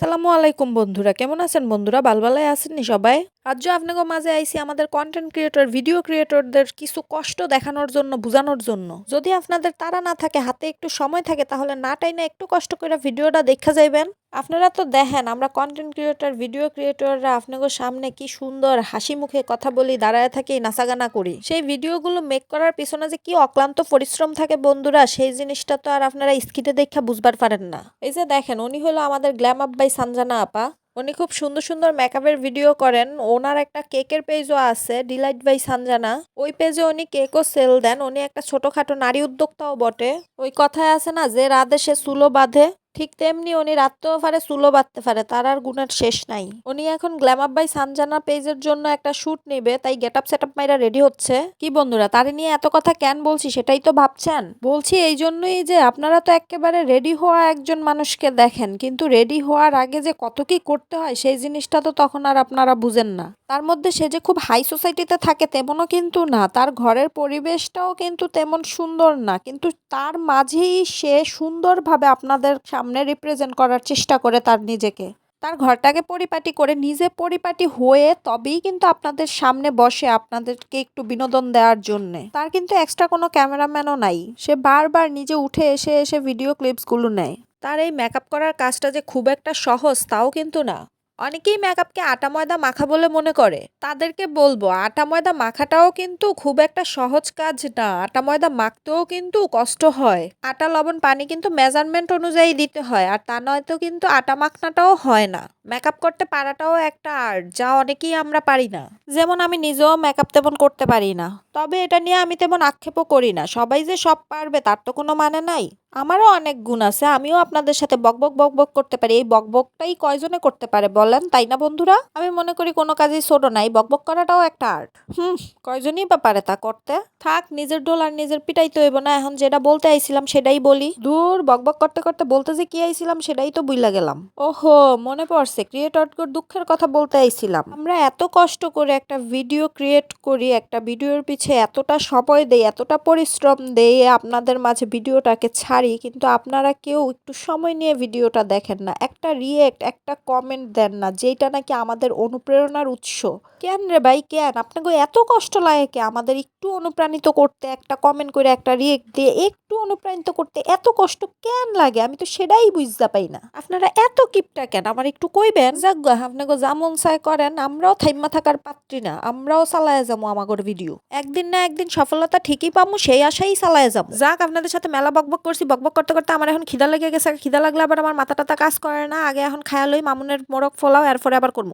সালামু আলাইকুম বন্ধুরা কেমন আছেন বন্ধুরা? বালবালায় আছেননি সবাই? আজ আপনাকে মাঝে আইসি আমাদের কন্টেন্ট ক্রিয়েটর ভিডিও ক্রিয়েটরদের কিছু কষ্ট দেখানোর জন্য, বোঝানোর জন্য। যদি আপনাদের তারা না থাকে, হাতে একটু সময় থাকে, তাহলে না টাইনে একটু কষ্ট করে ভিডিওটা দেখা যাইবেন। আপনারা তো দেখেন, আমরা কন্টেন্ট ক্রিয়েটর ভিডিও ক্রিয়েটররা আপনাকে সামনে কি সুন্দর হাসি মুখে কথা বলি, দাঁড়ায় থাকি, নাচাগানা করি। সেই ভিডিওগুলো মেক করার পিছনে যে কি অক্লান্ত পরিশ্রম থাকে বন্ধুরা, সেই জিনিসটা তো আর আপনারা স্কিটে দেখা বুঝবার পারেন না। এই যে দেখেন, উনি হলো আমাদের গ্ল্যাম আপ বাই সানজানা আপা। উনি খুব সুন্দর সুন্দর মেকআপের ভিডিও করেন। ওনার একটা কেকের পেজও আছে ডিলাইট বাই সানজানা ওই পেজে উনি কেকও সেল দেন। উনি একটা ছোটখাটো নারী উদ্যোক্তাও বটে। ওই কথায় আছে না যে, রাধে সে চুলো বাঁধে। ঠিক তেমনি উনি রাখতেও পারে চুলো বাঁধতে পারে তার আর গুণের শেষ নাই। উনি এখন গ্ল্যাম আপ বাই সানজানা পেজের জন্য একটা শ্যুট নেবে, তাই get up set up Maira ready হচ্ছে। কি বন্ধুরা, তারে নিয়ে এত কথা কেন বলছি সেটাই তো ভাবছেন? বলছি এই জন্যই যে আপনারা তো একেবারে রেডি হওয়া একজন মানুষকে দেখেন, কিন্তু রেডি হওয়ার আগে যে কত কি করতে হয় সেই জিনিসটা তো তখন আর আপনারা বুঝেন না। তার মধ্যে সে যে খুব হাই সোসাইটিতে থাকে তেমনও কিন্তু না। তার ঘরের পরিবেশটাও কিন্তু তেমন সুন্দর না। কিন্তু তার মাঝেই সে সুন্দরভাবে আপনাদের সামনে রিপ্রেজেন্ট করার চেষ্টা করে তার নিজেকে। তার ঘরটাকে পরিপাটি করে নিজে পরিপাটি হয়ে তবেই কিন্তু আপনাদের সামনে বসে আপনাদেরকে একটু বিনোদন দেওয়ার জন্যে। তার কিন্তু এক্সট্রা কোনো ক্যামেরাম্যানও নাই। সে বারবার নিজে উঠে এসে এসে ভিডিও ক্লিপসগুলো নেয়। তার এই মেকআপ করার কাজটা যে খুব একটা সহজ, তাও কিন্তু না। অনেকেই মেকআপকে আটা ময়দা মাখা বলে মনে করে। তাদেরকে বলব, আটা ময়দা মাখাটাও কিন্তু খুব একটা সহজ কাজ না। আটা ময়দা মাখতেও কিন্তু কষ্ট হয়। আটা, লবণ, পানি কিন্তু মেজারমেন্ট অনুযায়ী দিতে হয়, আর তা নয়তো কিন্তু আটা মাখনাটাও হয় না। মেকআপ করতে পারাটাও একটা আর্ট, যা অনেকেই আমরা পারি না। যেমন আমি নিজেও মেকআপ তেমন করতে পারি না। তবে এটা নিয়ে আমি তেমন আক্ষেপও করি না। সবাই যে সব পারবে, তার তো কোনো মানে নাই। আমারও অনেক গুণ আছে, আমিও আপনাদের সাথে বকবক বকবক করতে পারি। এই বকবকটাই কয়জনে করতে পারে বলেন, তাই না বন্ধুরা? আমি মনে করি কোনো কাজেই ছোট নাই, বকবক করাটাও একটা আর্ট। হুম, কয়জনই বা পারে তা করতে? থাক, নিজের ডোল আর নিজের পিটাই তো হইব না, এখন যেটা বলতে আইছিলাম সেটাই বলি। দূর, বকবক করতে করতে বলতে যে কি আইছিলাম সেটাই তো বুইলা গেলাম। ওহো, মনে পড়ছে ক্রিয়েটর দুঃখের কথা বলতে আইছিলাম। আমরা এত কষ্ট করে একটা ভিডিও ক্রিয়েট করি, একটা ভিডিওর পিছে এতটা সময় দেই, এতটা পরিশ্রম দেই, আপনাদের মাঝে ভিডিওটাকে ছাড়ি, কিন্তু আপনারা কেউ একটু সময় নিয়ে ভিডিওটা দেখেন না। একটা রিয়েক্ট একটা কমেন্ট দেন না যেটা নাকি আমাদের অনুপ্রেরণার উৎস। কেন রে ভাই, কেন? আপনাকে এত কষ্ট লাগে কে? আমাদের একটু অনুপ্রাণিত করতে, একটা কমেন্ট করে, একটা রিয়েক্ট দিয়ে একটু অনুপ্রাণিত করতে এত কষ্ট কেন লাগে? আমি তো সেটাই বুঝতে পাই না। আপনারা এত কিপটা কেন? আমার একটু কইবেন। যাক আপনাকে যেমন চাই করেন, আমরাও থাইমা থাকার পাত্রী না, আমরাও চালায় যাব আমাগর ভিডিও। একদিন না একদিন সফলতা ঠিকই পামু, সেই আশাই চালায় যাব। যাক, আপনাদের সাথে মেলা বকবক করছি, বকবক করতে করতে আমার এখন খিদা লেগে গেছে। খিদা লাগলে আবার আমার মাথা টাথা কাজ করে না, আগে এখন খায়ালই মামুনের মোরগ ফলাও, এরপরে আবার করব